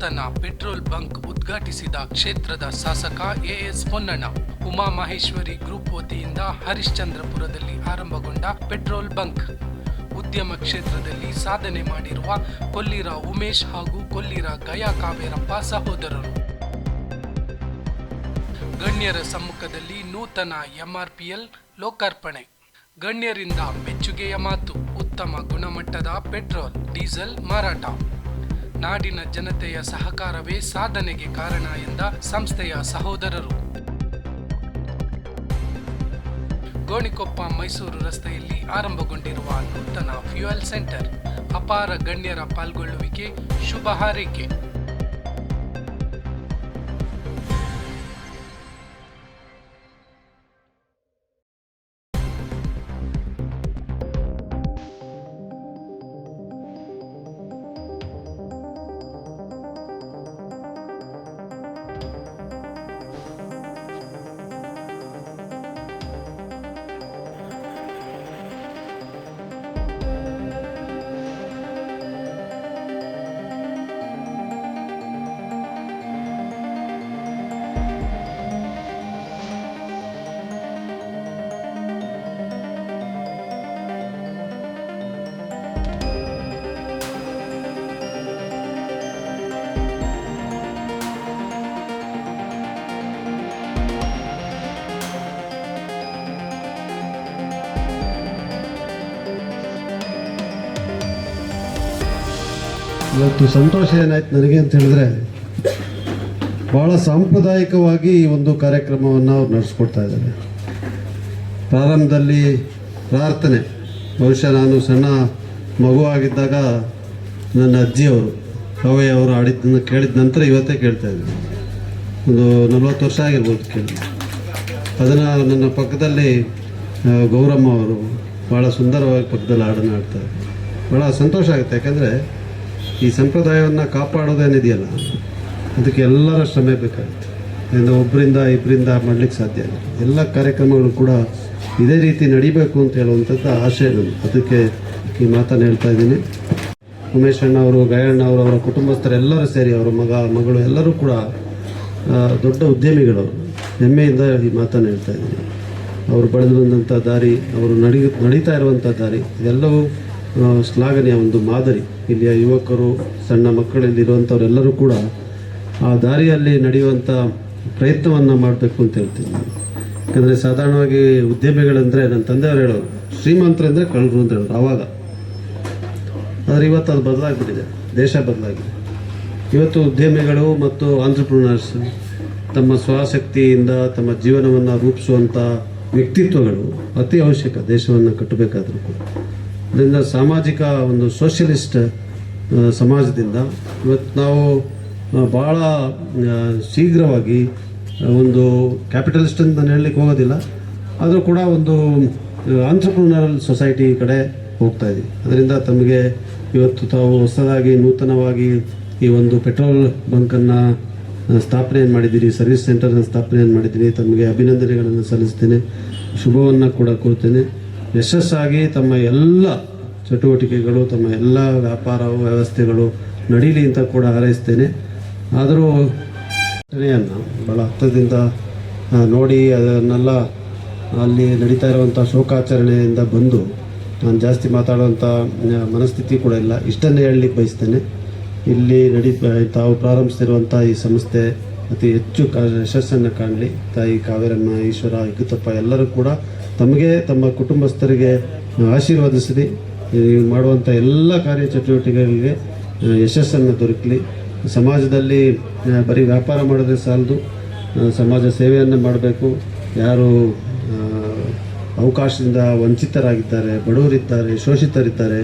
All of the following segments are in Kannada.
ನೂತನ ಪೆಟ್ರೋಲ್ ಬಂಕ್ ಉದ್ಘಾಟಿಸಿದ ಕ್ಷೇತ್ರದ ಶಾಸಕ A S Ponnanna Uma Maheshwari group ವತಿಯಿಂದ ಹರಿಶ್ಚಂದ್ರಪುರದಲ್ಲಿ ಆರಂಭಗೊಂಡ ಪೆಟ್ರೋಲ್ ಬಂಕ್. ಉದ್ಯಮ ಕ್ಷೇತ್ರದಲ್ಲಿ ಸಾಧನೆ ಮಾಡಿರುವ ಕೊಲ್ಲಿರ ಉಮೇಶ್ ಹಾಗೂ ಕೊಲ್ಲಿರ ಗಯಾ ಕಾವೇರಪ್ಪ ಸಹೋದರರು. ಗಣ್ಯರ ಸಮ್ಮುಖದಲ್ಲಿ ನೂತನ ಎಂಆರ್ಪಿಎಲ್ ಲೋಕಾರ್ಪಣೆ. ಗಣ್ಯರಿಂದ ಮೆಚ್ಚುಗೆಯ ಮಾತು, ಉತ್ತಮ ಗುಣಮಟ್ಟದ ಪೆಟ್ರೋಲ್, ಡೀಸೆಲ್ ಮಾರಾಟ. ನಾಡಿನ ಜನತೆಯ ಸಹಕಾರವೇ ಸಾಧನೆಗೆ ಕಾರಣ ಎಂದ ಸಂಸ್ಥೆಯ ಸಹೋದರರು. ಗೋಣಿಕೊಪ್ಪ ಮೈಸೂರು ರಸ್ತೆಯಲ್ಲಿ ಆರಂಭಗೊಂಡಿರುವ ನೂತನ ಫ್ಯೂಯಲ್ ಸೆಂಟರ್ ಅಪಾರ ಗಣ್ಯರ ಪಾಲ್ಗೊಳ್ಳುವಿಕೆ, ಶುಭ ಹಾರೈಕೆ. ಇವತ್ತು ಸಂತೋಷ ಏನಾಯ್ತು ನನಗೆ ಅಂತ ಹೇಳಿದ್ರೆ ಭಾಳ ಸಾಂಪ್ರದಾಯಿಕವಾಗಿ ಈ ಒಂದು ಕಾರ್ಯಕ್ರಮವನ್ನು ಅವ್ರು ನಡೆಸ್ಕೊಡ್ತಾ ಇದ್ದಾರೆ. ಪ್ರಾರಂಭದಲ್ಲಿ ಪ್ರಾರ್ಥನೆ. ಬಹುಶಃ ನಾನು ಸಣ್ಣ ಮಗುವಾಗಿದ್ದಾಗ ನನ್ನ ಅಜ್ಜಿಯವರು ಅವರು ಆಡಿದ್ದನ್ನು ಕೇಳಿದ ನಂತರ ಇವತ್ತೇ ಕೇಳ್ತಾ ಇದ್ದೀನಿ ಒಂದು ನಲ್ವತ್ತು ವರ್ಷ ಆಗಿರ್ಬೋದು ಕೇಳಿ ಅದನ್ನು ನನ್ನ ಪಕ್ಕದಲ್ಲಿ ಗೌರಮ್ಮ ಅವರು ಭಾಳ ಸುಂದರವಾಗಿ ಪಕ್ಕದಲ್ಲಿ ಹಾಡನ್ನು ಆಡ್ತಾರೆ ಭಾಳ ಸಂತೋಷ ಆಗುತ್ತೆ. ಯಾಕಂದರೆ ಈ ಸಂಪ್ರದಾಯವನ್ನು ಕಾಪಾಡೋದೇನಿದೆಯಲ್ಲ ಅದಕ್ಕೆ ಎಲ್ಲರ ಶ್ರಮೆ ಬೇಕಾಗುತ್ತೆ. ಅಂದರೆ ಒಬ್ಬರಿಂದ ಇಬ್ಬರಿಂದ ಮಾಡಲಿಕ್ಕೆ ಸಾಧ್ಯ ಇಲ್ಲ. ಎಲ್ಲ ಕಾರ್ಯಕ್ರಮಗಳು ಕೂಡ ಇದೇ ರೀತಿ ನಡಿಬೇಕು ಅಂತ ಹೇಳುವಂಥದ್ದು ಆಸೆ ನಾನು ಅದಕ್ಕೆ ಈ ಮಾತನ್ನು ಹೇಳ್ತಾ ಇದ್ದೀನಿ. ಉಮೇಶ್ ಅಣ್ಣ ಅವರು, ಗಾಯಣ್ಣ ಅವರು, ಅವರ ಕುಟುಂಬಸ್ಥರೆಲ್ಲರೂ ಸೇರಿ ಅವರ, ಮಗ, ಮಗಳು ಎಲ್ಲರೂ ಕೂಡ ದೊಡ್ಡ ಉದ್ಯಮಿಗಳು ಹೆಮ್ಮೆಯಿಂದ ಈ ಮಾತನ್ನು ಹೇಳ್ತಾ ಇದ್ದೀನಿ. ಅವರು ಬೆಳೆದು ಬಂದಂಥ ದಾರಿ, ಅವರು ನಡಿ, ನಡೀತಾ ಇರುವಂಥ ದಾರಿ, ಇದೆಲ್ಲವೂ ಶ್ಲಾಘನೀಯ ಒಂದು ಮಾದರಿ. ಇಲ್ಲಿಯ ಯುವಕರು, ಸಣ್ಣ ಮಕ್ಕಳಲ್ಲಿರುವಂಥವರೆಲ್ಲರೂ ಕೂಡ ಆ ದಾರಿಯಲ್ಲಿ ನಡೆಯುವಂಥ ಪ್ರಯತ್ನವನ್ನು ಮಾಡಬೇಕು ಅಂತ ಹೇಳ್ತೀನಿ ಯಾಕಂದರೆ ಸಾಧಾರಣವಾಗಿ ಉದ್ಯಮಿಗಳಂದರೆ ನನ್ನ ತಂದೆಯವರು ಹೇಳೋರು ಶ್ರೀಮಂತರಂದರೆ ಕಳ್ಳರು ಅಂತ ಹೇಳೋರು ಆವಾಗ ಆದರೆ ಇವತ್ತು ಅದು ಬದಲಾಗಿಬಿಟ್ಟಿದೆ, ದೇಶ ಬದಲಾಗಿದೆ. ಇವತ್ತು ಉದ್ಯಮಿಗಳು ಮತ್ತು ಆಂಟ್ರಪ್ರಿನರ್ಸ್ ತಮ್ಮ ಸ್ವಶಕ್ತಿಯಿಂದ ತಮ್ಮ ಜೀವನವನ್ನು ರೂಪಿಸುವಂಥ ವ್ಯಕ್ತಿತ್ವಗಳು ಅತಿ ಅವಶ್ಯಕ ದೇಶವನ್ನು ಕಟ್ಟಬೇಕಾದರೂ ಕೂಡ. ಅದರಿಂದ ಸಾಮಾಜಿಕ ಒಂದು ಸೋಷಿಯಲಿಸ್ಟ್ ಸಮಾಜದಿಂದ ಇವತ್ತು ನಾವು ಭಾಳ ಶೀಘ್ರವಾಗಿ ಒಂದು ಕ್ಯಾಪಿಟಲಿಸ್ಟ್ ಅಂತ ಹೇಳಲಿಕ್ಕೆ ಹೋಗೋದಿಲ್ಲ. ಆದರೂ ಕೂಡ ಒಂದು ಆಂಟ್ರಪ್ರಿನರಲ್ ಸೊಸೈಟಿ ಕಡೆ ಹೋಗ್ತಾ ಇದ್ದೀವಿ. ಅದರಿಂದ ತಮಗೆ ಇವತ್ತು ತಾವು ಹೊಸದಾಗಿ, ನೂತನವಾಗಿ ಈ ಒಂದು ಪೆಟ್ರೋಲ್ ಬಂಕನ್ನು ಸ್ಥಾಪನೆಯನ್ನು ಮಾಡಿದ್ದೀರಿ, ಸರ್ವಿಸ್ ಸೆಂಟರ್ನ ಸ್ಥಾಪನೆಯನ್ನು ಮಾಡಿದ್ದೀರಿ. ತಮಗೆ ಅಭಿನಂದನೆಗಳನ್ನು ಸಲ್ಲಿಸ್ತೇನೆ. ಶುಭವನ್ನು ಕೂಡ ಕೋರ್ತೇನೆ ಯಶಸ್ಸಾಗಿ ತಮ್ಮ ಎಲ್ಲ ಚಟುವಟಿಕೆಗಳು, ತಮ್ಮ ಎಲ್ಲ ವ್ಯಾಪಾರ ವ್ಯವಸ್ಥೆಗಳು ನಡೀಲಿ ಅಂತ ಕೂಡ ಹಾರೈಸ್ತೇನೆ. ಆದರೂ ಘಟನೆಯನ್ನು ಭಾಳ ಹತ್ತದಿಂದ ನೋಡಿ ಅದನ್ನೆಲ್ಲ ಅಲ್ಲಿ ನಡೀತಾ ಇರುವಂಥ ಶೋಕಾಚರಣೆಯಿಂದ ಬಂದು ನಾನು ಜಾಸ್ತಿ ಮಾತಾಡುವಂಥ ಮನಸ್ಥಿತಿ ಕೂಡ ಇಲ್ಲ. ಇಷ್ಟನ್ನೇ ಹೇಳಲಿಕ್ಕೆ ಬಯಸ್ತೇನೆ. ಇಲ್ಲಿ ನಡಿ ತಾವು ಪ್ರಾರಂಭಿಸಿರುವಂಥ ಈ ಸಂಸ್ಥೆ ಅತಿ ಹೆಚ್ಚು ಯಶಸ್ಸನ್ನು ಕಾಣಲಿ. ತಾಯಿ ಕಾವೇರಮ್ಮ, ಈಶ್ವರ ಇಗುತ್ತಪ್ಪ ಎಲ್ಲರೂ ಕೂಡ ತಮಗೆ, ತಮ್ಮ ಕುಟುಂಬಸ್ಥರಿಗೆ ಆಶೀರ್ವದಿಸಲಿ ಮಾಡುವಂಥ ಎಲ್ಲ ಕಾರ್ಯ ಚಟುವಟಿಕೆಗಳಿಗೆ ಯಶಸ್ಸನ್ನು ದೊರಕಲಿ. ಸಮಾಜದಲ್ಲಿ ಬರೀ ವ್ಯಾಪಾರ ಮಾಡಿದ್ರೆ ಸಾಲದು ಸಮಾಜ ಸೇವೆಯನ್ನು ಮಾಡಬೇಕು. ಯಾರು ಅವಕಾಶದಿಂದ ವಂಚಿತರಾಗಿದ್ದಾರೆ, ಬಡವರಿದ್ದಾರೆ, ಶೋಷಿತರಿದ್ದಾರೆ,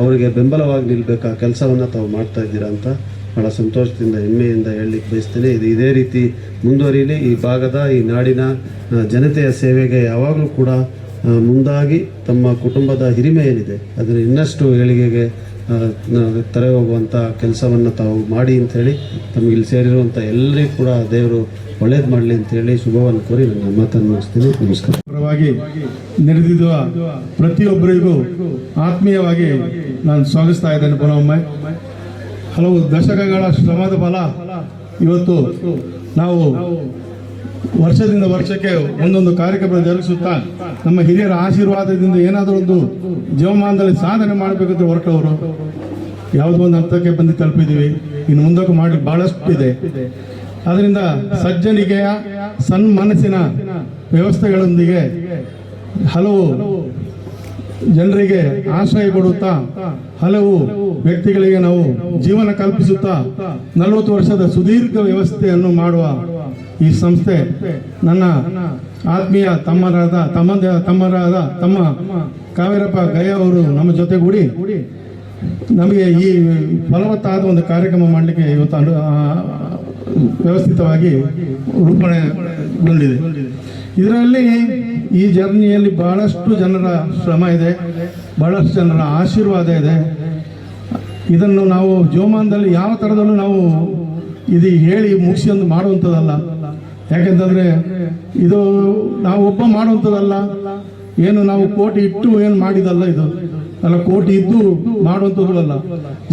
ಅವರಿಗೆ ಬೆಂಬಲವಾಗಿ ನಿಲ್ಲಬೇಕು ಆ ಕೆಲಸವನ್ನು ತಾವು ಮಾಡ್ತಾ ಇದ್ದೀರಾ ಅಂತ ಭಾಳ ಸಂತೋಷದಿಂದ, ಹೆಮ್ಮೆಯಿಂದ ಹೇಳಲಿಕ್ಕೆ ಬಯಸ್ತೇನೆ. ಇದು ಇದೇ ರೀತಿ ಮುಂದುವರಿಯಲಿ ಈ ಭಾಗದ, ಈ ನಾಡಿನ ಜನತೆಯ ಸೇವೆಗೆ ಯಾವಾಗಲೂ ಕೂಡ ಮುಂದಾಗಿ ತಮ್ಮ ಕುಟುಂಬದ ಹಿರಿಮೆ ಏನಿದೆ, ಅದನ್ನು ಇನ್ನಷ್ಟು ಏಳಿಗೆಗೆ ತೆರೆ ಹೋಗುವಂಥ ಕೆಲಸವನ್ನು ತಾವು ಮಾಡಿ ಅಂಥೇಳಿ ತಮಗೆ ಇಲ್ಲಿ ಸೇರಿರುವಂಥ ಎಲ್ಲರಿಗೂ ಕೂಡ ದೇವರು ಒಳ್ಳೇದು ಮಾಡಲಿ ಅಂತೇಳಿ ಶುಭವನ್ನು ಕೋರಿ ನನ್ನ ಮಾತನ್ನು ಮುಗಿಸ್ತೀನಿ. ನಮಸ್ಕಾರ. ಪ್ರತಿಯೊಬ್ಬರಿಗೂ ಆತ್ಮೀಯವಾಗಿ ನಾನು ಸ್ವಾಗತಿಸ್ತಾ ಇದ್ದೇನೆ ಪುನೊಮ್ಮೆ ಹಲವು ದಶಕಗಳ ಶ್ರಮದ ಫಲ ಇವತ್ತು ನಾವು ವರ್ಷದಿಂದ ವರ್ಷಕ್ಕೆ ಒಂದೊಂದು ಕಾರ್ಯಕ್ರಮ ಜರುಗಿಸುತ್ತಾ ನಮ್ಮ ಹಿರಿಯರ ಆಶೀರ್ವಾದದಿಂದ ಏನಾದರೂ ಒಂದು ಜೀವಮಾನದಲ್ಲಿ ಸಾಧನೆ ಮಾಡಬೇಕಂತ ಹೊರಟವರು ಯಾವುದೋ ಒಂದು ಹಂತಕ್ಕೆ ಬಂದು ತಲುಪಿದ್ದೀವಿ. ಇನ್ನು ಮುಂದಕ್ಕೆ ಮಾಡಲಿಕ್ಕೆ ಬಹಳಷ್ಟು ಇದೆ ಅದರಿಂದ ಸಜ್ಜನಿಕೆಯ ಸನ್ಮನಸ್ಸಿನ ವ್ಯವಸ್ಥೆಗಳೊಂದಿಗೆ ಹಲವು ಜನರಿಗೆ ಆಶ್ರಯ ಕೊಡುತ್ತಾ ಹಲವು ವ್ಯಕ್ತಿಗಳಿಗೆ ನಾವು ಜೀವನ ಕಲ್ಪಿಸುತ್ತಾ ನಲವತ್ತು ವರ್ಷದ ಸುದೀರ್ಘ ವ್ಯವಸ್ಥೆಯನ್ನು ಮಾಡುವ ಈ ಸಂಸ್ಥೆ ನನ್ನ ಆತ್ಮೀಯ ತಮ್ಮರಾದ, ತಮ್ಮದ, ತಮ್ಮರಾದ ತಮ್ಮ ಕಾವೇರಪ್ಪ ಗಯ ಅವರು ನಮ್ಮ ಜೊತೆಗೂಡಿ ನಮಗೆ ಈ ಫಲವತ್ತಾದ ಒಂದು ಕಾರ್ಯಕ್ರಮ ಮಾಡಲಿಕ್ಕೆ ಇವತ್ತು ಅನು ವ್ಯವಸ್ಥಿತವಾಗಿ ರೂಪಣೆಗೊಂಡಿದೆ ಇದರಲ್ಲಿ ಈ ಜರ್ನಿಯಲ್ಲಿ ಬಹಳಷ್ಟು ಜನರ ಶ್ರಮ ಇದೆ, ಬಹಳಷ್ಟು ಜನರ ಆಶೀರ್ವಾದ ಇದೆ. ಇದನ್ನು ನಾವು ಜೋಮಾನದಲ್ಲಿ ಯಾವ ಥರದಲ್ಲೂ ನಾವು ಇದು ಹೇಳಿ ಮುಗಿಸಿ ಒಂದು ಮಾಡುವಂಥದ್ದಲ್ಲ. ಯಾಕೆಂತಂದರೆ ಇದು ನಾವು ಒಬ್ಬ ಮಾಡುವಂಥದ್ದಲ್ಲ. ಏನು ನಾವು ಕೋಟಿ ಇಟ್ಟು ಏನು ಮಾಡಿದಲ್ಲ ಇದು. ಅಲ್ಲ, ಕೋಟಿ ಇದ್ದು ಮಾಡುವಂಥದ್ದಲ್ಲ.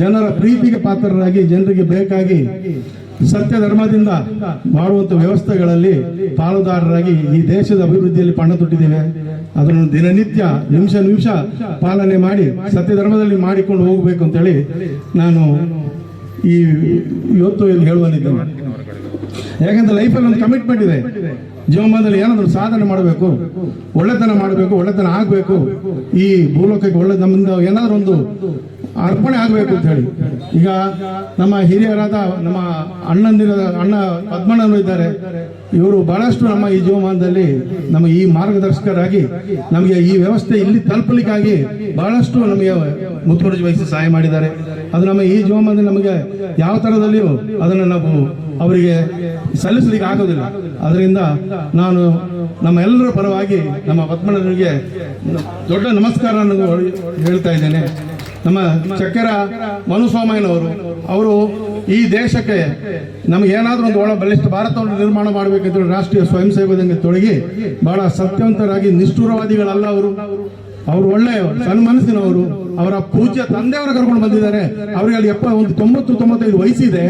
ಜನರ ಪ್ರೀತಿಗೆ ಪಾತ್ರರಾಗಿ, ಜನರಿಗೆ ಬೇಕಾಗಿ ಸತ್ಯ ಧರ್ಮದಿಂದ ಮಾಡುವಂಥ ವ್ಯವಸ್ಥೆಗಳಲ್ಲಿ ಪಾಲುದಾರರಾಗಿ ಈ ದೇಶದ ಅಭಿವೃದ್ಧಿಯಲ್ಲಿ ಪಣ ತೊಟ್ಟಿದ್ದೇವೆ. ಅದನ್ನು ದಿನನಿತ್ಯ ನಿಮಿಷ ನಿಮಿಷ ಪಾಲನೆ ಮಾಡಿ ಸತ್ಯ ಧರ್ಮದಲ್ಲಿ ಮಾಡಿಕೊಂಡು ಹೋಗಬೇಕು ಅಂತೇಳಿ ನಾನು ಈ ಇವತ್ತು ಇಲ್ಲಿ ಹೇಳುವನಿದ್ದೇನೆ ಯಾಕಂದ್ರೆ ಲೈಫಲ್ಲಿ ಒಂದು ಕಮಿಟ್ಮೆಂಟ್ ಇದೆ. ಜೀವಮಾನದಲ್ಲಿ ಏನಾದರೂ ಸಾಧನೆ ಮಾಡಬೇಕು, ಒಳ್ಳೆತನ ಮಾಡಬೇಕು, ಒಳ್ಳೆತನ ಆಗಬೇಕು, ಈ ಭೂಲೋಕಕ್ಕೆ ಒಳ್ಳೆ ನಮ್ಮಿಂದ ಏನಾದರೂ ಒಂದು ಅರ್ಪಣೆ ಆಗಬೇಕು ಅಂತ ಹೇಳಿ. ಈಗ ನಮ್ಮ ಹಿರಿಯರಾದ ನಮ್ಮ ಅಣ್ಣಂದಿರ ಅಣ್ಣ ಪದ್ಮಣ್ಣರು ಇದ್ದಾರೆ. ಇವರು ಬಹಳಷ್ಟು ನಮ್ಮ ಈ ಜೀವಮಾನದಲ್ಲಿ ನಮ್ಮ ಈ ಮಾರ್ಗದರ್ಶಕರಾಗಿ ನಮಗೆ ಈ ವ್ಯವಸ್ಥೆ ಇಲ್ಲಿ ತಲುಪಲಿಕ್ಕಾಗಿ ಬಹಳಷ್ಟು ನಮಗೆ ಮುತುವರ್ಜಿ ವಹಿಸಿ ಸಹಾಯ ಮಾಡಿದ್ದಾರೆ. ಅದು ನಮ್ಮ ಈ ಜೀವಮಾನದಲ್ಲಿ ನಮಗೆ ಯಾವ ಥರದಲ್ಲಿಯೂ ಅದನ್ನು ನಾವು ಅವರಿಗೆ ಸಲ್ಲಿಸಲಿಕ್ಕೆ ಆಗೋದಿಲ್ಲ. ಅದರಿಂದ ನಾನು ನಮ್ಮ ಎಲ್ಲರ ಪರವಾಗಿ ನಮ್ಮ ಪದ್ಮಣ್ಣನಿಗೆ ದೊಡ್ಡ ನಮಸ್ಕಾರ ಹೇಳ್ತಾ ಇದ್ದೇನೆ. ನಮ್ಮ ಚಕ್ಕೆರ ಮನುಸ್ವಾಮಯ್ಯನವರು ಅವರು ಈ ದೇಶಕ್ಕೆ ನಮಗೆ ಏನಾದರೂ ಒಂದು ಒಳ ಬಲಿಷ್ಠ ಭಾರತವನ್ನು ನಿರ್ಮಾಣ ಮಾಡಬೇಕಂತ ರಾಷ್ಟ್ರೀಯ ಸ್ವಯಂ ಸೇವಕದಂಗೆ ತೊಡಗಿ ಬಹಳ ಸತ್ಯವಂತರಾಗಿ ನಿಷ್ಠುರವಾದಿಗಳಲ್ಲ ಅವರು. ಅವರು ಒಳ್ಳೆಯ ಸನ್ಮನಸ್ಸಿನವರು. ಅವರ ಪೂಜ್ಯ ತಂದೆಯವರು ಕರ್ಕೊಂಡು ಬಂದಿದ್ದಾರೆ. ಅವರಿಗೆ ಅಲ್ಲಿ ಎಪ್ಪ ಒಂದು ತೊಂಬತ್ತು ತೊಂಬತ್ತೈದು ವಯಸ್ಸಿದೆ.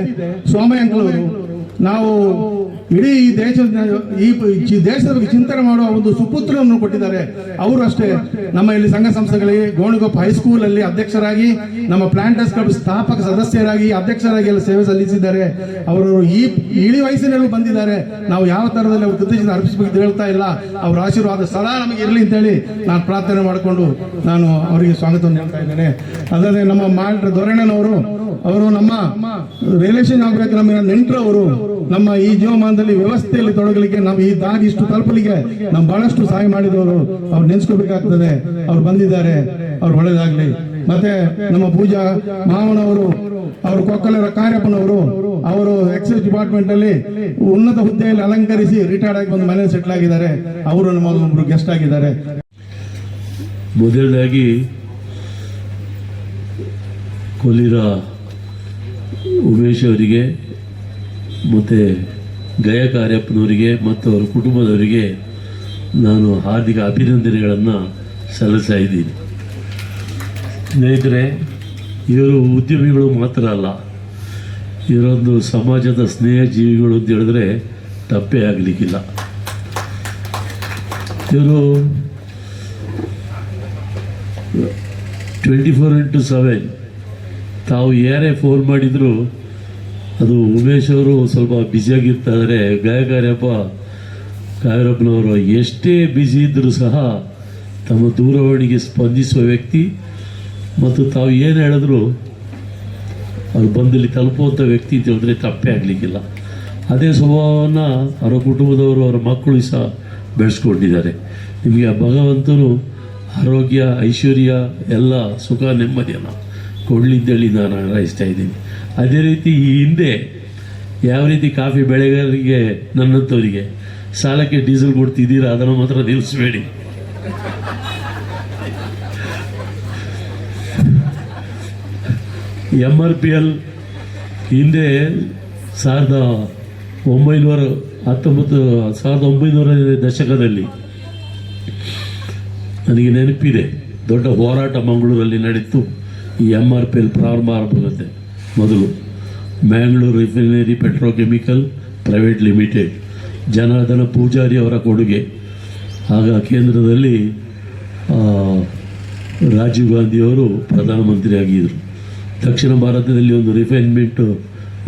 ಸ್ವಾಮಿ ನಾವು ಇಡೀ ಈ ದೇಶದ ಈ ದೇಶದವರಿಗೆ ಚಿಂತನೆ ಮಾಡುವ ಒಂದು ಸುಪುತ್ರವನ್ನು ಕೊಟ್ಟಿದ್ದಾರೆ. ಅವರು ಅಷ್ಟೇ. ನಮ್ಮ ಇಲ್ಲಿ ಸಂಘ ಸಂಸ್ಥೆಗಳಿಗೆ ಗೋಣಿಗೊಪ್ಪ ಹೈಸ್ಕೂಲ್ ಅಲ್ಲಿ ಅಧ್ಯಕ್ಷರಾಗಿ, ನಮ್ಮ ಪ್ಲಾಂಟರ್ಸ್ ಕ್ಲಬ್ ಸ್ಥಾಪಕ ಸದಸ್ಯರಾಗಿ ಅಧ್ಯಕ್ಷರಾಗಿ ಎಲ್ಲ ಸೇವೆ ಸಲ್ಲಿಸಿದ್ದಾರೆ. ಅವರು ಈ ಇಳಿ ವಯಸ್ಸಿನಲ್ಲೂ ಬಂದಿದ್ದಾರೆ. ನಾವು ಯಾವ ತರದಲ್ಲಿ ಅವ್ರ ಅರ್ಪಿಸಬೇಕು ಹೇಳ್ತಾ ಇಲ್ಲ. ಅವರ ಆಶೀರ್ವಾದ ಸದಾ ನಮಗೆ ಇರಲಿ ಅಂತೇಳಿ ನಾನು ಪ್ರಾರ್ಥನೆ ಮಾಡಿಕೊಂಡು ನಾನು ಅವರಿಗೆ ಸ್ವಾಗತವನ್ನು ಹೇಳ್ತಾ ಇದ್ದೇನೆ. ಅಲ್ಲದೆ ನಮ್ಮ ಮಾಲ್ಟ್ರ ದೊರೆಣ್ಣನವರು, ಅವರು ನಮ್ಮ ರಿಲೇಷನ್ ಆಗಬೇಕು ನಮ್ಮ ನೆಂಟರವರು, ನಮ್ಮ ಈ ಜೀವಮಾನದಲ್ಲಿ ವ್ಯವಸ್ಥೆಯಲ್ಲಿ ತೊಡಗಲಿಕ್ಕೆ ನಾವು ಈ ದಾರಿ ಇಷ್ಟು ತಲುಪಲಿಕ್ಕೆ ನಾವು ಬಹಳಷ್ಟು ಸಹಾಯ ಮಾಡಿದವರು ಅವ್ರು ನೆನೆಸ್ಕೋಬೇಕಾಗ್ತದೆ. ಅವ್ರು ಬಂದಿದ್ದಾರೆ. ಅವ್ರು ಒಳ್ಳೇದಾಗ್ಲಿ. ಮತ್ತೆ ನಮ್ಮ ಪೂಜಾ ಮಾವನವರು ಅವರು ಕೊಕ್ಕಲರ ಕಾರ್ಯಪ್ಪನವರು ಅವರು ಎಕ್ಸೈಸ್ ಡಿಪಾರ್ಟ್ಮೆಂಟ್ ಅಲ್ಲಿ ಉನ್ನತ ಹುದ್ದೆಯಲ್ಲಿ ಅಲಂಕರಿಸಿ ರಿಟೈರ್ಡ್ ಆಗಿ ಬಂದು ಮನೆ ಸೆಟ್ಲ್ ಆಗಿದ್ದಾರೆ. ಅವರು ನಮ್ಮ ಗೆಸ್ಟ್ ಆಗಿದ್ದಾರೆ. ಮೊದಲನೇದಾಗಿ ಕೊಲ್ಲಿರ ಉಮೇಶ್ ಅವರಿಗೆ ಮತ್ತು ಗಯ ಕಾರ್ಯಪ್ಪನವರಿಗೆ ಮತ್ತು ಅವರ ಕುಟುಂಬದವರಿಗೆ ನಾನು ಹಾರ್ದಿಕ ಅಭಿನಂದನೆಗಳನ್ನು ಸಲ್ಲಿಸ್ತಾ ಇದ್ದೀನಿ. ಸ್ನೇಹಿತರೆ, ಇವರು ಉದ್ಯಮಿಗಳು ಮಾತ್ರ ಅಲ್ಲ. ಇವರೊಂದು ಸಮಾಜದ ಸ್ನೇಹ ಜೀವಿಗಳು ಅಂತ ಹೇಳಿದ್ರೆ ತಪ್ಪೇ ಆಗಲಿಕ್ಕಿಲ್ಲ. ಇವರು ಟ್ವೆಂಟಿ ಫೋರ್ ಇಂಟು ಸೆವೆನ್ ತಾವು ಯಾರೇ ಫೋನ್ ಮಾಡಿದರೂ ಅದು ಉಮೇಶ್ ಅವರು ಸ್ವಲ್ಪ ಬ್ಯುಸಿಯಾಗಿರ್ತಾರೆ ಗಾಯಕಾರ್ಯಪ್ಪ ಕಾವೇರಪ್ಪನವರು ಎಷ್ಟೇ ಬ್ಯುಸಿ ಇದ್ದರೂ ಸಹ ತಮ್ಮ ದೂರವಾಣಿಗೆ ಸ್ಪಂದಿಸುವ ವ್ಯಕ್ತಿ. ಮತ್ತು ತಾವು ಏನು ಹೇಳಿದ್ರು ಅವ್ರು ಬಂದಲ್ಲಿ ತಲುಪುವಂಥ ವ್ಯಕ್ತಿ ಅಂತ ಹೇಳಿದ್ರೆ ತಪ್ಪೇ ಆಗಲಿಕ್ಕಿಲ್ಲ. ಅದೇ ಸ್ವಭಾವವನ್ನು ಅವರ ಕುಟುಂಬದವರು, ಅವರ ಮಕ್ಕಳು ಸಹ ಬೆಳೆಸ್ಕೊಂಡಿದ್ದಾರೆ. ನಿಮಗೆ ಆ ಭಗವಂತನು ಆರೋಗ್ಯ, ಐಶ್ವರ್ಯ, ಎಲ್ಲ ಸುಖ ನೆಮ್ಮದಿಯನ್ನು ಕೊಡಲಿದ್ದೇಳಿ ನಾನು ಹಾರೈಸ್ತಾ ಇದ್ದೀನಿ. ಅದೇ ರೀತಿ ಈ ಹಿಂದೆ ಯಾವ ರೀತಿ ಕಾಫಿ ಬೆಳೆಗಾರರಿಗೆ ನನ್ನಂಥವರಿಗೆ ಸಾಲಕ್ಕೆ ಡೀಸೆಲ್ ಕೊಡ್ತಿದ್ದೀರಾ, ಅದನ್ನು ಮಾತ್ರ ನಿಲ್ಲಿಸಬೇಡಿ. ಎಂ ಆರ್ ಪಿ ಎಲ್ ಹಿಂದೆ ಸಾವಿರದ ಒಂಬೈನೂರ ಹತ್ತೊಂಬತ್ತು, ಸಾವಿರದ ಒಂಬೈನೂರ ದಶಕದಲ್ಲಿ ನನಗೆ ನೆನಪಿದೆ, ದೊಡ್ಡ ಹೋರಾಟ ಮಂಗಳೂರಲ್ಲಿ ನಡೀತು, ಈ ಎಂ ಆರ್ ಪಿ ಎಲ್ ಪ್ರಾರಂಭ ಆಗುತ್ತೆ ಮೊದಲು. Mangalore refinery petrochemical private limited, Janardhana Poojari ಅವರ ಕೊಡುಗೆ. ಆಗ ಕೇಂದ್ರದಲ್ಲಿ ರಾಜೀವ್ ಗಾಂಧಿಯವರು ಪ್ರಧಾನಮಂತ್ರಿ ಆಗಿದ್ದರು ದಕ್ಷಿಣ ಭಾರತದಲ್ಲಿ ಒಂದು ರಿಫೈನ್ಮೆಂಟು,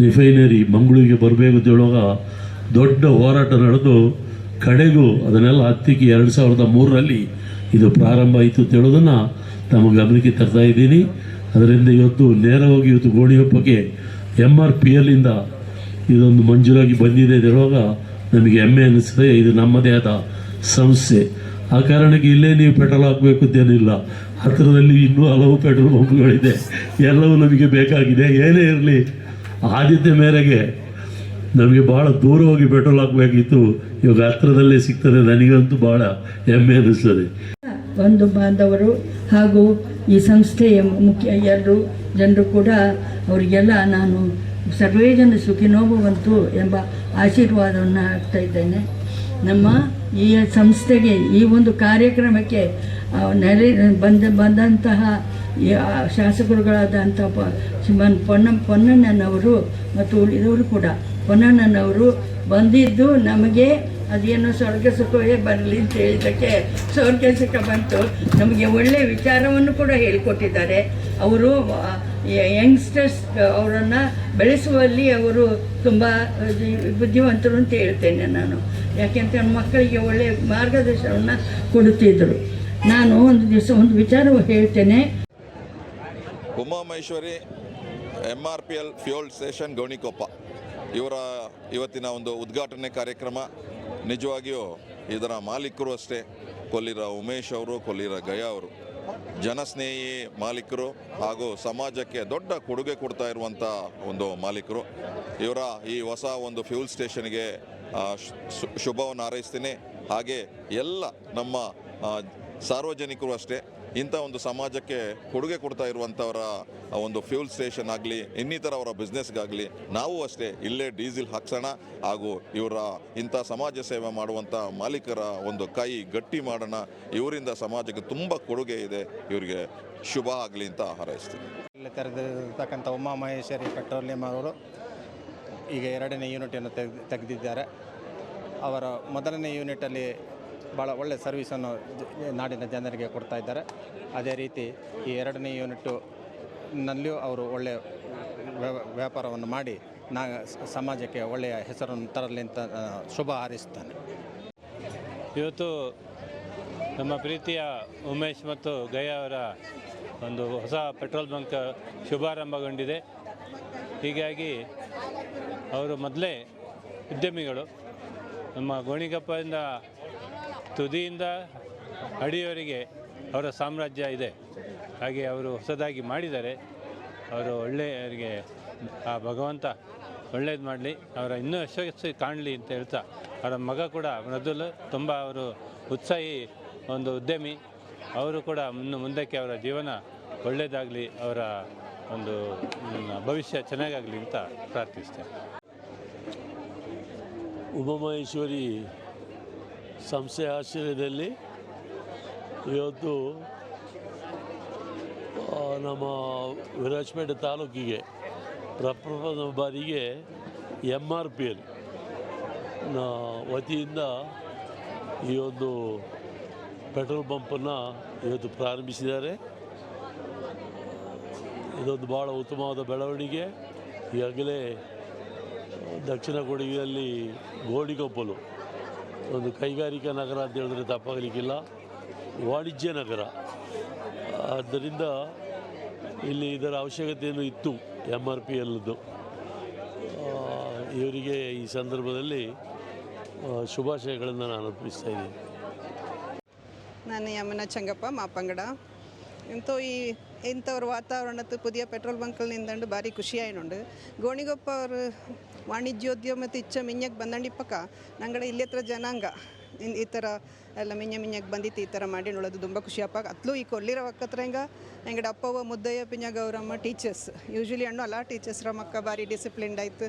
ರಿಫೈನರಿ ಮಂಗಳೂರಿಗೆ ಬರಬೇಕು ಅಂತ ಹೇಳುವಾಗ ದೊಡ್ಡ ಹೋರಾಟ ನಡೆದು, ಕಡೆಗೂ ಅದನ್ನೆಲ್ಲ ಹತ್ತಿಕ್ಕೆ ಎರಡು ಸಾವಿರದ ಮೂರರಲ್ಲಿ ಇದು ಪ್ರಾರಂಭ ಆಯಿತು ಅಂತ ಹೇಳೋದನ್ನು ತಮ್ಮ ಗಮನಕ್ಕೆ ತರ್ತಾ ಇದ್ದೀನಿ. ಅದರಿಂದ ಇವತ್ತು ನೇರವಾಗಿ ಇವತ್ತು ಗೋಣಿಯಪ್ಪಕ್ಕೆ ಎಂ ಆರ್ ಪಿ ಎಲ್ಲಿಂದ ಇದೊಂದು ಮಂಜೂರಾಗಿ ಬಂದಿದೆ ಹೇಳುವಾಗ ನಮಗೆ ಹೆಮ್ಮೆ ಅನ್ನಿಸ್ತದೆ ಇದು ನಮ್ಮದೇ ಆದ ಸಂಸ್ಥೆ. ಆ ಕಾರಣಕ್ಕೆ ಇಲ್ಲೇ ನೀವು ಪೆಟ್ರೋಲ್ ಹಾಕಬೇಕು ಅಂತೇನಿಲ್ಲ. ಹತ್ತಿರದಲ್ಲಿ ಇನ್ನೂ ಹಲವು ಪೆಟ್ರೋಲ್ ಪಂಪ್ಗಳಿದೆ ಎಲ್ಲವೂ ನಮಗೆ ಬೇಕಾಗಿದೆ. ಏನೇ ಇರಲಿ ಆದ್ಯತೆ ಮೇರೆಗೆ ನಮಗೆ ಭಾಳ ದೂರ ಹೋಗಿ ಪೆಟ್ರೋಲ್ ಹಾಕಬೇಕಿತ್ತು. ಇವಾಗ ಹತ್ತಿರದಲ್ಲೇ ಸಿಗ್ತದೆ. ನನಗಂತೂ ಭಾಳ ಹೆಮ್ಮೆ ಅನ್ನಿಸ್ತದೆ ಬಂಧು ಬಾಂಧವರು ಹಾಗೂ ಈ ಸಂಸ್ಥೆಯ ಮುಖ್ಯ ಎಲ್ಲರೂ ಜನರು ಕೂಡ ಅವರಿಗೆಲ್ಲ ನಾನು ಸರ್ವೇ ಜನ ಸುಖಿನೋಭವಂತು ಎಂಬ ಆಶೀರ್ವಾದವನ್ನು ಹಾಕ್ತಾ ಇದ್ದೇನೆ. ನಮ್ಮ ಈ ಸಂಸ್ಥೆಗೆ ಈ ಒಂದು ಕಾರ್ಯಕ್ರಮಕ್ಕೆ ನೆರೆ ಬಂದ, ಬಂದಂತಹ ಶಾಸಕರುಗಳಾದಂಥ ಪ ಶ್ರೀಮನ್ ಪೊನ್ನ, ಪೊನ್ನಣ್ಣನವರು ಮತ್ತು ಉಳಿದವರು ಕೂಡ, ಪೊನ್ನಣ್ಣನವರು ಬಂದಿದ್ದು ನಮಗೆ ಅದೇನೋ ಸ್ವರ್ಗ ಸುಖವೇ ಬರಲಿ ಅಂತ ಹೇಳಿದ್ದಕ್ಕೆ ಸ್ವರ್ಗ ಸುಖ ಬಂತು. ನಮಗೆ ಒಳ್ಳೆಯ ವಿಚಾರವನ್ನು ಕೂಡ ಹೇಳಿಕೊಟ್ಟಿದ್ದಾರೆ. ಅವರು ಯಂಗ್ಸ್ಟರ್ಸ್ ಅವರನ್ನು ಬೆಳೆಸುವಲ್ಲಿ ಅವರು ತುಂಬ ಬುದ್ಧಿವಂತರು ಅಂತ ಹೇಳ್ತೇನೆ ನಾನು. ಯಾಕೆಂತ ಮಕ್ಕಳಿಗೆ ಒಳ್ಳೆಯ ಮಾರ್ಗದರ್ಶನವನ್ನು ಕೊಡುತ್ತಿದ್ದರು. ನಾನು ಒಂದು ದಿವಸ ಒಂದು ವಿಚಾರ ಹೇಳ್ತೇನೆ. Umamaheshwari M R P L fuel station Gonikoppa. ಇವರ, ಇವತ್ತಿನ ಒಂದು ಉದ್ಘಾಟನೆ ಕಾರ್ಯಕ್ರಮ. ನಿಜವಾಗಿಯೂ ಇದರ ಮಾಲೀಕರು ಅಷ್ಟೇ. ಕೊಲ್ಲಿರ ಉಮೇಶ್ ಅವರು, ಕೊಲ್ಲಿರ ಗಯಾ ಅವರು. ಜನಸ್ನೇಹಿ ಮಾಲೀಕರು ಹಾಗೂ ಸಮಾಜಕ್ಕೆ ದೊಡ್ಡ ಕೊಡುಗೆ ಕೊಡ್ತಾ ಇರುವಂಥ ಒಂದು ಮಾಲೀಕರು. ಇವರ ಈ ಹೊಸ ಒಂದು ಫ್ಯೂಲ್ ಸ್ಟೇಷನ್ಗೆ ಶುಭವನ್ನು ಹಾರೈಸ್ತೀನಿ. ಹಾಗೆ ಎಲ್ಲ ನಮ್ಮ ಸಾರ್ವಜನಿಕರು ಅಷ್ಟೇ. ಇಂಥ ಒಂದು ಸಮಾಜಕ್ಕೆ ಕೊಡುಗೆ ಕೊಡ್ತಾ ಇರುವಂಥವರ ಒಂದು ಫ್ಯೂಲ್ ಸ್ಟೇಷನ್ ಆಗಲಿ, ಇನ್ನಿತರ ಅವರ ಬಿಸ್ನೆಸ್ಗಾಗಲಿ ನಾವು ಅಷ್ಟೇ ಇಲ್ಲೇ ಡೀಸೆಲ್ ಹಾಕ್ಸೋಣ ಹಾಗೂ ಇವರ ಇಂಥ ಸಮಾಜ ಸೇವೆ ಮಾಡುವಂಥ ಮಾಲೀಕರ ಒಂದು ಕೈ ಗಟ್ಟಿ ಮಾಡೋಣ. ಇವರಿಂದ ಸಮಾಜಕ್ಕೆ ತುಂಬ ಕೊಡುಗೆ ಇದೆ. ಇವರಿಗೆ ಶುಭ ಆಗಲಿ ಅಂತ ಹಾರೈಸ್ತೀನಿ. ಇಲ್ಲಿ ತೆರೆದಿರ್ತಕ್ಕಂಥ ಉಮಾಮಹೇಶ್ವರಿ ಪೆಟ್ರೋಲಿಯಂ ಅವರು ಈಗ ಎರಡನೇ ಯೂನಿಟನ್ನು ತೆಗೆದು, ತೆಗೆದಿದ್ದಾರೆ. ಅವರ ಮೊದಲನೇ ಯೂನಿಟಲ್ಲಿ ಭಾಳ ಒಳ್ಳೆಯ ಸರ್ವಿಸನ್ನು ನಾಡಿನ ಜನರಿಗೆ ಕೊಡ್ತಾ ಇದ್ದಾರೆ. ಅದೇ ರೀತಿ ಈ ಎರಡನೇ ಯೂನಿಟ್ಟು ನಲ್ಲಿಯೂ ಅವರು ಒಳ್ಳೆಯ ವ್ಯ- ವ್ಯಾಪಾರವನ್ನು ಮಾಡಿ ನಾ, ಸಮಾಜಕ್ಕೆ ಒಳ್ಳೆಯ ಹೆಸರನ್ನು ತರಲಿ ಅಂತ ಶುಭ ಹಾರೈಸುತ್ತಾನೆ. ಇವತ್ತು ನಮ್ಮ ಪ್ರೀತಿಯ ಉಮೇಶ್ ಮತ್ತು ಗಯ ಅವರ ಒಂದು ಹೊಸ ಪೆಟ್ರೋಲ್ ಬಂಕ್ ಶುಭಾರಂಭಗೊಂಡಿದೆ. ಹೀಗಾಗಿ ಅವರು ಮೊದಲೇ ಉದ್ಯಮಿಗಳು. ನಮ್ಮ ಗೋಣಿಗೊಪ್ಪದಿಂದ ತುದಿಯಿಂದ ಅಡಿಯವರಿಗೆ ಅವರ ಸಾಮ್ರಾಜ್ಯ ಇದೆ. ಹಾಗೆ ಅವರು ಹೊಸದಾಗಿ ಮಾಡಿದ್ದಾರೆ. ಅವರು ಒಳ್ಳೆಯವರಿಗೆ ಆ ಭಗವಂತ ಒಳ್ಳೇದು ಮಾಡಲಿ, ಅವರ ಇನ್ನೂ ಯಶಸ್ಸು ಕಾಣಲಿ ಅಂತ ಹೇಳ್ತಾ, ಅವರ ಮಗ ಕೂಡ ಮೃದುಲ್, ತುಂಬ ಅವರು ಉತ್ಸಾಹಿ ಒಂದು ಉದ್ಯಮಿ. ಅವರು ಕೂಡ ಇನ್ನು ಮುಂದಕ್ಕೆ ಅವರ ಜೀವನ ಒಳ್ಳೆಯದಾಗಲಿ ಅವರ ಒಂದು ಭವಿಷ್ಯ ಚೆನ್ನಾಗಾಗಲಿ ಅಂತ ಪ್ರಾರ್ಥಿಸ್ತೇನೆ. ಉಮಾಮಹೇಶ್ವರಿ ಸಂಸ್ಥೆ ಆಶ್ರಯದಲ್ಲಿ ಇವತ್ತು ನಮ್ಮ ವಿರಾಜಪೇಟೆ ತಾಲೂಕಿಗೆ ಪ್ರಪ್ರಥಮ ಬಾರಿಗೆ ಎಂ ಆರ್ ಪಿ ಎಲ್ ವತಿಯಿಂದ ಈ ಒಂದು ಪೆಟ್ರೋಲ್ ಪಂಪನ್ನು ಇವತ್ತು ಪ್ರಾರಂಭಿಸಿದ್ದಾರೆ. ಇದೊಂದು ಭಾಳ ಉತ್ತಮವಾದ ಬೆಳವಣಿಗೆ. ಈಗಾಗಲೇ ದಕ್ಷಿಣ ಕೊಡಗಿನಲ್ಲಿ ಗೋಡಿಗೊಪ್ಪಲು ಒಂದು ಕೈಗಾರಿಕಾ ನಗರ ಅಂತ ಹೇಳಿದ್ರೆ ತಪ್ಪಾಗಲಿಕ್ಕಿಲ್ಲ. ವಾಣಿಜ್ಯ ನಗರ. ಆದ್ದರಿಂದ ಇಲ್ಲಿ ಇದರ ಅವಶ್ಯಕತೆಯನ್ನು ಇತ್ತು ಎಂ ಆರ್ ಪಿ ಎಲ್ದು ಇವರಿಗೆ ಈ ಸಂದರ್ಭದಲ್ಲಿ ಶುಭಾಶಯಗಳನ್ನು ನಾನು ಅರ್ಪಿಸ್ತಾ ಇದ್ದೀನಿ. ನಾನು ಯಮನ ಚಂಗಪ್ಪ, ಮಾಪಂಗಡ. ಇಂಥ ಈ ಎಂಥವ್ರ ವಾತಾವರಣತ್ತು ಪುದಿಯ ಪೆಟ್ರೋಲ್ ಬಂಕಲ್ ನಿಂದಂಡು ಭಾರಿ ಖುಷಿಯಾಯಿನುಂಡು ಗೋಣಿಗೊಪ್ಪ ಅವರು ವಾಣಿಜ್ಯೋದ್ಯಮದ ಇಚ್ಛ ಮಿಂಜಕ್ಕೆ ಬಂದಂಡಿಪ್ಪಕ್ಕ ನಂಗಡ ಇಲ್ಲಿ ಹತ್ರ ಜನಾಂಗ. ಈ ಥರ ಎಲ್ಲ ಮಿಂಜ ಮಿಂಜಕ್ಕೆ ಬಂದಿತ್ತು, ಈ ಥರ ಮಾಡಿ ನೋಡೋದು ತುಂಬ ಖುಷಿಯಪ್ಪ ಅತ್ಲೂ ಈ ಕೊಲ್ಲಿರೋ ಒಕ್ಕತ್ರ ಹಿಂಗ? ಹೆಂಗಡ ಅಪ್ಪವ ಮುದ್ದಯ್ಯ ಪಿಂಜ ಗೌರಮ್ಮ ಟೀಚರ್ಸ್ ಯೂಶ್ವಲಿ ಅಣ್ಣು ಅಲ್ಲ ಟೀಚರ್ಸ್ರ ಮಕ್ಕ ಭಾರಿ ಡಿಸಿಪ್ಲಿನ್ಡ್ ಆಯ್ತು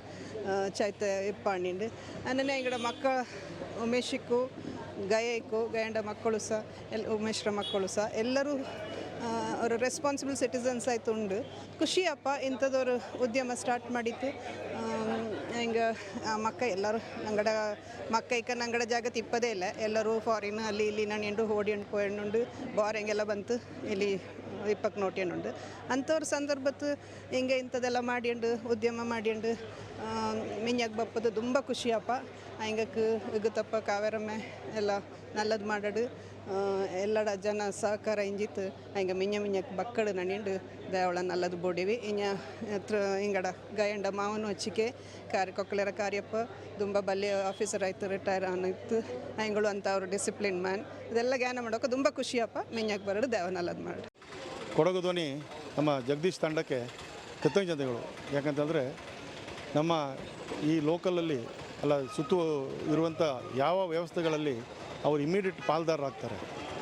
ಚೈತ ಇಪ್ಪಾಣಿಂಡು ಅನ್ನನೆ ಹಿಂಗಡ ಮಕ್ಕ ಉಮೇಶಿಕ್ಕು ಗಯಕ್ಕೂ ಗಯಂಡ ಮಕ್ಕಳು ಸಹ, ಎಲ್ ಉಮೇಶ್ರ ಮಕ್ಕಳು ಸಹ ಎಲ್ಲರೂ ಅವರು ರೆಸ್ಪಾನ್ಸಿಬಲ್ ಸಿಟಿಸನ್ಸ್ ಆಯ್ತು ಉಂಡು. ಖುಷಿಯಪ್ಪ ಇಂಥದವರು ಉದ್ಯಮ ಸ್ಟಾರ್ಟ್ ಮಾಡಿತ್ತು ಹಿಂಗೆ ಮಕ್ಕ ಎಲ್ಲರೂ ನಂಗಡ ಮಕ್ಕ ಈಗ ನಂಗಡ ಜಾಗ ತಿಪ್ಪದೇ ಇಲ್ಲ. ಎಲ್ಲರೂ ಫಾರಿನ್ ಅಲ್ಲಿ ಇಲ್ಲಿ ನಣ್ಣಿಂಡು ಓಡಿಯಂಡು ಪೋಯಣ್ಣುಂಡು ಬಾರಿಂಗೆಲ್ಲ ಬಂತು. ಇಲ್ಲಿ ಇಪ್ಪಕ್ಕೆ ನೋಟಿಯಣ್ಣುಂಡು ಅಂಥವ್ರ ಸಂದರ್ಭತ್ತು ಹಿಂಗೆ ಇಂಥದ್ದೆಲ್ಲ ಮಾಡಿಯಂಡು ಉದ್ಯಮ ಮಾಡಿಯಂಡು ಮಿಂಜಾಗ ಬಪ್ಪದು ತುಂಬ ಖುಷಿಯಪ್ಪ. ಹಿಂಗಕ್ಕೆ ಇಗುತ್ತಪ್ಪ ಕಾವೇರಮ್ಮೆ ಎಲ್ಲ ನಲ್ಲದು ಮಾಡಡು. ಎಲ್ಲಡ ಜನ ಸಹಕಾರ ಇಂಜಿತ್ತು ಹಂಗೆ ಮಿಂಜ ಮಿಂಜಕ್ಕೆ ಬಕ್ಕಡು ನನಿಂಡು ದೇವಳ ನಲ್ಲದು ಬೋಡಿವಿ. ಇಂಜ ಹತ್ರ ಹಿಂಗಡ ಗಯಂಡ ಮಾವನು ಹಚ್ಚಿಕೆ ಕಾರ್ಯ ಕೊಕ್ಕಲೆರ ಕಾರ್ಯಪ್ಪ ತುಂಬ ಬಲ್ಲಿ ಆಫೀಸರ್ ಆಯ್ತು, ರಿಟೈರ್ ಆನಿತ್ತು ಹಂಗಳು ಅಂತ ಅವರು ಡಿಸಿಪ್ಲಿನ್ ಮ್ಯಾನ್. ಇದೆಲ್ಲ ಜ್ಞಾನ ಮಾಡೋಕೆ ತುಂಬ ಖುಷಿಯಪ್ಪ. ಮಿಂಜಕ್ಕೆ ಬರಡು ದೇವ ನಲ್ಲದು ಮಾಡಿ. ಕೊಡಗು ಧ್ವನಿ ನಮ್ಮ ಜಗದೀಶ್ ತಂಡಕ್ಕೆ ಕೃತಜ್ಞತೆಗಳು. ಯಾಕಂತಂದರೆ ನಮ್ಮ ಈ ಲೋಕಲಲ್ಲಿ ಅಲ್ಲ ಸುತ್ತು ಇರುವಂಥ ಯಾವ ವ್ಯವಸ್ಥೆಗಳಲ್ಲಿ ಅವರು ಇಮಿಡಿಯೇಟ್ ಪಾಲ್ದಾರರಾಗ್ತಾರೆ.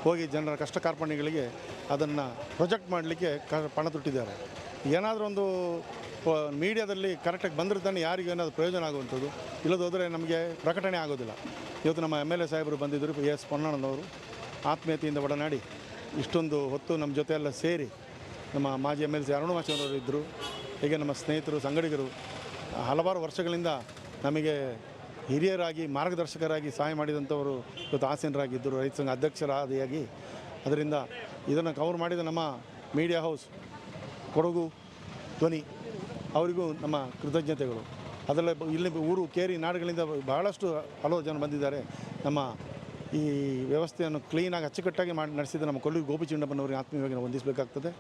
ಹೋಗಿ ಜನರ ಕಷ್ಟ ಕಾರ್ಪಣ್ಯಗಳಿಗೆ ಅದನ್ನು ಪ್ರೊಜೆಕ್ಟ್ ಮಾಡಲಿಕ್ಕೆ ಕ, ಪಣ ತೊಟ್ಟಿದ್ದಾರೆ. ಏನಾದರೂ ಒಂದು ಮೀಡಿಯಾದಲ್ಲಿ ಕರೆಕ್ಟಾಗಿ ಬಂದರೆ ತಾನೆ ಯಾರಿಗೂ ಏನಾದರೂ ಪ್ರಯೋಜನ ಆಗುವಂಥದ್ದು. ಇಲ್ಲದೋದರೆ ನಮಗೆ ಪ್ರಕಟಣೆ ಆಗೋದಿಲ್ಲ. ಇವತ್ತು ನಮ್ಮ ಎಂ ಎಲ್ ಎ ಸಾಹೇಬರು ಬಂದಿದ್ದರು ಪಿ ಎಸ್ ಪೊನ್ನಣ್ಣನವರು. ಆತ್ಮೀಯತೆಯಿಂದ ಒಡನಾಡಿ, ಇಷ್ಟೊಂದು ಹೊತ್ತು ನಮ್ಮ ಜೊತೆ ಎಲ್ಲ ಸೇರಿ ನಮ್ಮ ಮಾಜಿ ಎಂ ಎಲ್ ಸಿ ಅರುಣಾಚಲವರು ಇದ್ದರು ಹೀಗೆ ನಮ್ಮ ಸ್ನೇಹಿತರು, ಸಂಗಡಿಗರು, ಹಲವಾರು ವರ್ಷಗಳಿಂದ ನಮಗೆ ಹಿರಿಯರಾಗಿ, ಮಾರ್ಗದರ್ಶಕರಾಗಿ ಸಹಾಯ ಮಾಡಿದಂಥವರು ಇವತ್ತು ಆಸೀನರಾಗಿದ್ದರು ರೈತ ಸಂಘ ಅಧ್ಯಕ್ಷರಾದಿಯಾಗಿ. ಅದರಿಂದ ಇದನ್ನು ಕವರ್ ಮಾಡಿದ ನಮ್ಮ ಮೀಡಿಯಾ ಹೌಸ್ ಕೊಡಗು ಧ್ವನಿ, ಅವರಿಗೂ ನಮ್ಮ ಕೃತಜ್ಞತೆಗಳು. ಅದರಲ್ಲೇ ಇಲ್ಲಿ ಊರು ಕೇರಿ ನಾಡುಗಳಿಂದ ಬಹಳಷ್ಟು ಹಲವು ಜನ ಬಂದಿದ್ದಾರೆ. ನಮ್ಮ ಈ ವ್ಯವಸ್ಥೆಯನ್ನು ಕ್ಲೀನಾಗಿ ಅಚ್ಚುಕಟ್ಟಾಗಿ ಮಾಡಿ, ನಡೆಸಿದ ನಮ್ಮ ಕೊಲ್ಲೂರು ಗೋಪಿಚಂಡಪ್ಪನವರಿಗೆ ಆತ್ಮೀಯವಾಗಿ ನಾವು ವಂದಿಸಬೇಕಾಗ್ತದೆ.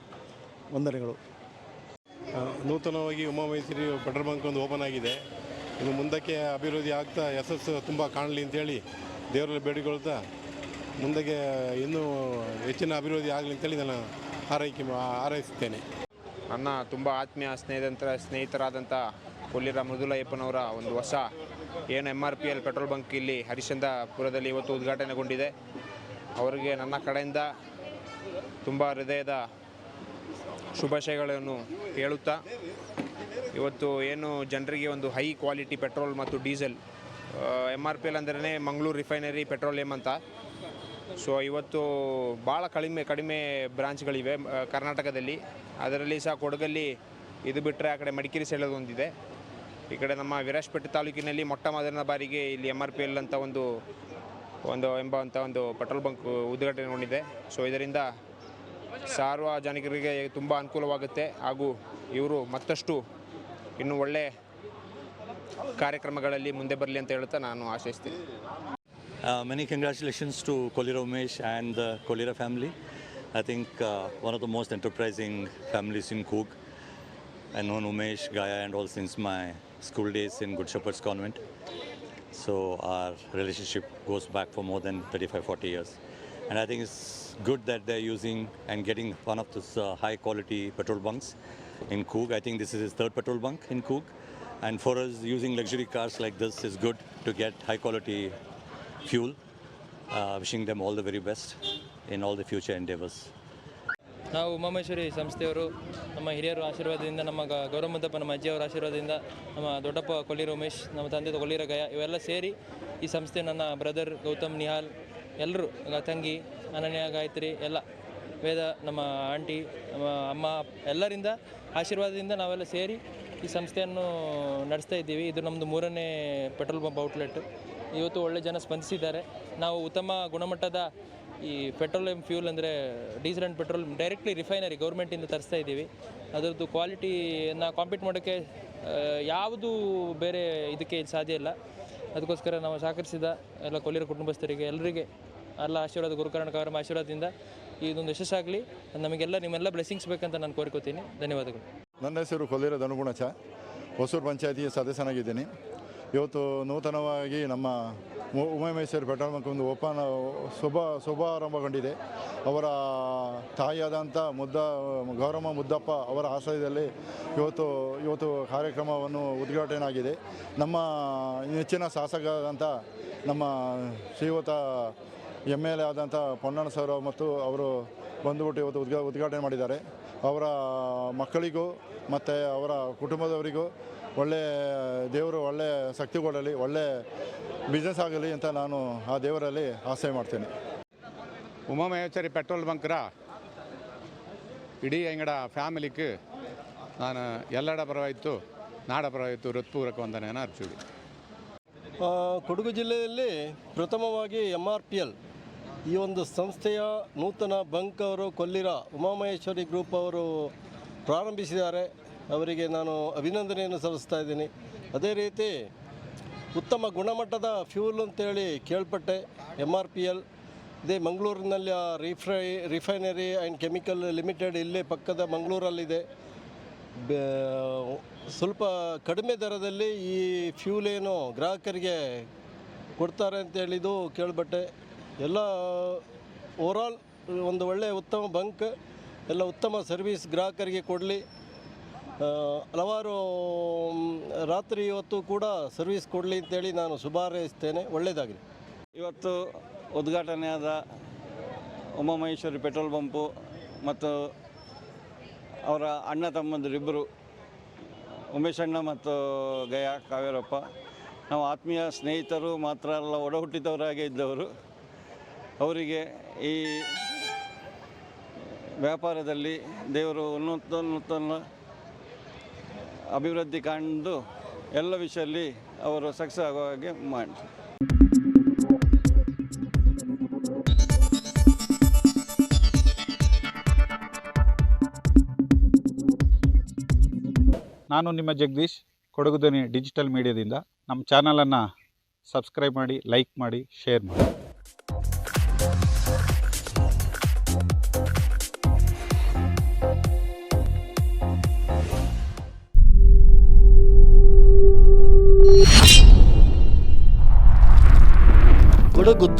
ವಂದನೆಗಳು. ನೂತನವಾಗಿ ನೂತನವಾಗಿ ಉಮಾಮೈತ್ರಿ ಪೆಟ್ರೋಲ್ ಬಂಕ್ ಒಂದು ಓಪನ್ ಆಗಿದೆ. ಇದು ಮುಂದಕ್ಕೆ ಅಭಿವೃದ್ಧಿ ಆಗ್ತಾ ಯಶಸ್ಸು ತುಂಬ ಕಾಣಲಿ ಅಂತೇಳಿ ದೇವರಲ್ಲಿ ಬೇಡಿಕೊಳ್ತಾ ಮುಂದಕ್ಕೆ ಇನ್ನೂ ಹೆಚ್ಚಿನ ಅಭಿವೃದ್ಧಿ ಆಗಲಿ ಅಂತೇಳಿ ನಾನು ಹಾರೈಕೆ ಮಾ- ಹಾರೈಸುತ್ತೇನೆ. ನನ್ನ ತುಂಬ ಆತ್ಮೀಯ ಸ್ನೇಹಿತರ ಸ್ನೇಹಿತರಾದಂಥ ಕೊಲ್ಲಿರ ಮೃದುಲಯ್ಯಪ್ಪನವರ ಒಂದು ಹೊಸ ಏನು M R P L petrol bunk ಇಲ್ಲಿ ಹರಿಶ್ಚಂದ್ರಪುರದಲ್ಲಿ ಇವತ್ತು ಉದ್ಘಾಟನೆಗೊಂಡಿದೆ. ಅವರಿಗೆ ನನ್ನ ಕಡೆಯಿಂದ ತುಂಬ ಹೃದಯದ ಶುಭಾಶಯಗಳನ್ನು ಹೇಳುತ್ತಾ ಇವತ್ತು ಏನು ಜನರಿಗೆ ಒಂದು ಹೈ ಕ್ವಾಲಿಟಿ ಪೆಟ್ರೋಲ್ ಮತ್ತು diesel M R P L ಅಂದ್ರೆ ಮಂಗಳೂರು ರಿಫೈನರಿ ಪೆಟ್ರೋಲಿಯಂ ಅಂತ. ಸೊ ಇವತ್ತು ಭಾಳ ಕಡಿಮೆ ಕಡಿಮೆ ಬ್ರಾಂಚ್ಗಳಿವೆ ಕರ್ನಾಟಕದಲ್ಲಿ. ಅದರಲ್ಲಿ ಸಹ ಕೊಡಗಲ್ಲಿ ಇದು ಬಿಟ್ಟರೆ ಆ ಕಡೆ ಮಡಿಕೇರಿ ಸೈಡಲ್ಲಿ ಒಂದಿದೆ. ಈ ಕಡೆ ನಮ್ಮ ವಿರಾಜಪೇಟೆ ತಾಲೂಕಿನಲ್ಲಿ ಮೊಟ್ಟ ಮೊದಲನ ಬಾರಿಗೆ ಇಲ್ಲಿ ಎಂ ಆರ್ ಪಿ ಎಲ್ ಅಂತ ಒಂದು ಒಂದು ಎಂಬ ಅಂತ ಒಂದು ಪೆಟ್ರೋಲ್ ಬಂಕ್ ಉದ್ಘಾಟನೆಗೊಂಡಿದೆ ಸೊ ಇದರಿಂದ ಸಾರ್ವಜನಿಕರಿಗೆ ತುಂಬ ಅನುಕೂಲವಾಗುತ್ತೆ. ಹಾಗೂ ಇವರು ಮತ್ತಷ್ಟು ಇನ್ನೂ ಒಳ್ಳೆ ಕಾರ್ಯಕ್ರಮಗಳಲ್ಲಿ ಮುಂದೆ ಬರಲಿ ಅಂತ ಹೇಳ್ತಾ ನಾನು ಆಶಿಸ್ತೀನಿ. Many congratulations to Kolira Umesh and the Kolira family I think one of the most enterprising families in ಕೂಕ್ I known Umesh guy and all since my school days in Good Shepherds Convent so our relationship goes back for more than thirty five forty years and I think it's good that they using and getting one of this high quality petrol bunks in Coog. I think this is his third petrol bunk in Coog. And for us, using luxury cars like this is good to get high quality fuel. Uh, wishing them all the very best in all the future endeavors. ನಾವು ಉಮಾಮೇಶ್ವರಿ ಸಂಸ್ಥೆಯವರು ನಮ್ಮ ಹಿರಿಯರ ಆಶೀರ್ವಾದದಿಂದ ನಮ್ಮ ಗ ಗೌರವ ಮುದ್ದಪ್ಪ ನಮ್ಮ ಅಜ್ಜಿಯವರ ಆಶೀರ್ವಾದದಿಂದ ನಮ್ಮ ದೊಡ್ಡಪ್ಪ ಕೊಲ್ಲಿ ರಮೇಶ್ ನಮ್ಮ ತಂದೆ ಕೊಲ್ಲಿರ ಗಯ ಇವೆಲ್ಲ ಸೇರಿ ಈ ಸಂಸ್ಥೆ ನನ್ನ ಬ್ರದರ್ ಗೌತಮ್ ನಿಹಾಲ್ ಎಲ್ಲರೂ ತಂಗಿ ಅನನ್ಯ ಗಾಯತ್ರಿ ಎಲ್ಲ ವೇದ, ನಮ್ಮ ಆಂಟಿ, ನಮ್ಮ ಅಮ್ಮ ಎಲ್ಲರಿಂದ ಆಶೀರ್ವಾದದಿಂದ ನಾವೆಲ್ಲ ಸೇರಿ ಈ ಸಂಸ್ಥೆಯನ್ನು ನಡೆಸ್ತಾ ಇದ್ದೀವಿ. ಇದು ನಮ್ಮದು ಮೂರನೇ ಪೆಟ್ರೋಲ್ ಪಂಪ್ ಔಟ್ಲೆಟ್. ಇವತ್ತು ಒಳ್ಳೆ ಜನ ಸ್ಪಂದಿಸಿದ್ದಾರೆ. ನಾವು ಉತ್ತಮ ಗುಣಮಟ್ಟದ ಈ ಪೆಟ್ರೋಲಿಯಂ ಫ್ಯೂಲ್ ಅಂದರೆ diesel and petrol directly refinery ಗೌರ್ಮೆಂಟಿಂದ ತರಿಸ್ತಾ ಇದ್ದೀವಿ. ಅದರದ್ದು ಕ್ವಾಲಿಟಿಯನ್ನು ಕಾಂಪೀಟ್ ಮಾಡೋಕ್ಕೆ ಯಾವುದು ಬೇರೆ ಇದಕ್ಕೆ ಸಾಧ್ಯ ಇಲ್ಲ. ಅದಕ್ಕೋಸ್ಕರ ನಾವು ಸಹಕರಿಸಿದ ಎಲ್ಲ ಕೊಲ್ಲಿರ ಕುಟುಂಬಸ್ಥರಿಗೆ ಎಲ್ಲರಿಗೆ ಎಲ್ಲ ಆಶೀರ್ವಾದ ಗುರುಕರಣ ಅವರ ಆಶೀರ್ವಾದದಿಂದ ಇದೊಂದು ಯಶಸ್ಸಾಗಲಿ. ನಮಗೆಲ್ಲ ನಿಮ್ಮೆಲ್ಲ ಬ್ಲೆಸ್ಸಿಂಗ್ಸ್ ಬೇಕಂತ ನಾನು ಕೋರ್ಕೋತೀನಿ. ಧನ್ಯವಾದಗಳು. ನನ್ನ ಹೆಸರು ಕೊಲ್ಲಿರ ಧನುಗುಣಚ ಹೊಸೂರು ಪಂಚಾಯತಿಯ ಸದಸ್ಯನಾಗಿದ್ದೀನಿ ಇವತ್ತು ನೂತನವಾಗಿ ನಮ್ಮ ಉ- ಮೈಸೂರು ಪೆಟ್ರೋಲ್ ಬಂಕ್ ಒಂದು ಓಪನ್ ಶುಭ, ಶುಭಾರಂಭಗೊಂಡಿದೆ. ಅವರ ತಾಯಿಯಾದಂಥ ಮುದ್ದ, ಗೌರಮ್ಮ ಮುದ್ದಪ್ಪ ಅವರ ಆಶ್ರಯದಲ್ಲಿ ಇವತ್ತು ಇವತ್ತು ಕಾರ್ಯಕ್ರಮವನ್ನು ಉದ್ಘಾಟನೆ ಆಗಿದೆ ನಮ್ಮ ನೆಚ್ಚಿನ ಶಾಸಕರಾದಂಥ ನಮ್ಮ ಶ್ರೀಯುತ ಎಂ ಎಲ್ ಎ ಆದಂಥ ಪೊನ್ನಣ್ಣ ಸರ್ ಮತ್ತು ಅವರು ಬಂದುಬಿಟ್ಟು ಇವತ್ತು ಉದ್ಘಾ ಉದ್ಘಾಟನೆ ಮಾಡಿದ್ದಾರೆ. ಅವರ ಮಕ್ಕಳಿಗೂ ಮತ್ತು ಅವರ ಕುಟುಂಬದವರಿಗೂ ಒಳ್ಳೆ ದೇವರು ಒಳ್ಳೆ ಶಕ್ತಿ ಕೊಡಲಿ ಒಳ್ಳೆ ಬಿಸ್ನೆಸ್ ಆಗಲಿ ಅಂತ ನಾನು ಆ ದೇವರಲ್ಲಿ ಆಸೆ ಮಾಡ್ತೇನೆ. ಉಮಾಮಹೇಶ್ವರಿ ಪೆಟ್ರೋಲ್ ಬಂಕ್ರ ಇಡೀ ಎಂಗಡ ಫ್ಯಾಮಿಲಿಗೆ ನಾನು ಎಲ್ಲಡ ಪರವಾಯಿತು ನಾಡ ಪರವಾಯಿತು ಹೃತ್ಪೂರ್ವಕ ವಂದನೆಯನ್ನು ಅರ್ಪಿಸಿದೆ ಕೊಡಗು ಜಿಲ್ಲೆಯಲ್ಲಿ ಪ್ರಥಮವಾಗಿ ಎಂ ಆರ್ ಪಿ ಎಲ್ ಈ ಒಂದು ಸಂಸ್ಥೆಯ ನೂತನ ಬಂಕ್ ಅವರು ಕೊಲ್ಲಿರ ಉಮಾಮಹೇಶ್ವರಿ ಗ್ರೂಪ್ ಅವರು ಪ್ರಾರಂಭಿಸಿದ್ದಾರೆ. ಅವರಿಗೆ ನಾನು ಅಭಿನಂದನೆಯನ್ನು ಸಲ್ಲಿಸ್ತಾ ಇದ್ದೀನಿ. ಅದೇ ರೀತಿ ಉತ್ತಮ ಗುಣಮಟ್ಟದ ಫ್ಯೂಲ್ ಅಂತೇಳಿ ಕೇಳ್ಪಟ್ಟೆ ಎಂ ಆರ್ ಪಿ ಎಲ್ ಇದೇ ಮಂಗಳೂರಿನಲ್ಲಿ ಆ ರಿಫ್ರೈ, ರಿಫೈನರಿ ಆ್ಯಂಡ್ ಕೆಮಿಕಲ್ ಲಿಮಿಟೆಡ್ ಇಲ್ಲೇ ಪಕ್ಕದ ಮಂಗಳೂರಲ್ಲಿದೆ. ಸ್ವಲ್ಪ ಕಡಿಮೆ ದರದಲ್ಲಿ ಈ ಫ್ಯೂಲ್ ಏನು ಗ್ರಾಹಕರಿಗೆ ಕೊಡ್ತಾರೆ ಅಂತ ಹೇಳಿದು ಕೇಳ್ಬಟ್ಟೆ ಎಲ್ಲ ಓವರಾಲ್ ಒಂದು ಒಳ್ಳೆಯ ಉತ್ತಮ ಬಂಕ್ ಎಲ್ಲ ಉತ್ತಮ ಸರ್ವಿಸ್ ಗ್ರಾಹಕರಿಗೆ ಕೊಡಲಿ. ಹಲವಾರು ರಾತ್ರಿ ಇವತ್ತು ಕೂಡ ಸರ್ವಿಸ್ ಕೊಡಲಿ ಅಂತೇಳಿ ನಾನು ಶುಭ ಹಾರೈಸ್ತೇನೆ ಒಳ್ಳೆಯದಾಗಲಿ ಇವತ್ತು ಉದ್ಘಾಟನೆಯಾದ ಉಮಾಮಹೇಶ್ವರಿ ಪೆಟ್ರೋಲ್ ಪಂಪು ಮತ್ತು ಅವರ ಅಣ್ಣ ತಮ್ಮಂದಿರಿಬ್ಬರು ಉಮೇಶ್ ಅಣ್ಣ ಮತ್ತು ಗಯಾ ಕಾವೇರಪ್ಪ. ನಾವು ಆತ್ಮೀಯ ಸ್ನೇಹಿತರು ಮಾತ್ರ ಅಲ್ಲ, ಒಡಹುಟ್ಟಿದವರಾಗೇ ಇದ್ದವರು. ಅವರಿಗೆ ಈ ವ್ಯಾಪಾರದಲ್ಲಿ ದೇವರು ಉನ್ನತ ನೂತನ ಅಭಿವೃದ್ಧಿ ಕಂಡು ಎಲ್ಲ ವಿಷಯದಲ್ಲಿ ಅವರು ಸಕ್ಸಸ್ ಆಗೋ ಹಾಗೆ ಮಾಡಿ ನಾನು ನಿಮ್ಮ ಜಗದೀಶ್, ಕೊಡಗು ಧ್ವನಿ ಡಿಜಿಟಲ್ ಮೀಡಿಯಾದಿಂದ. ನಮ್ಮ ಚಾನಲನ್ನು ಸಬ್ಸ್ಕ್ರೈಬ್ ಮಾಡಿ, ಲೈಕ್ ಮಾಡಿ, ಶೇರ್ ಮಾಡಿ.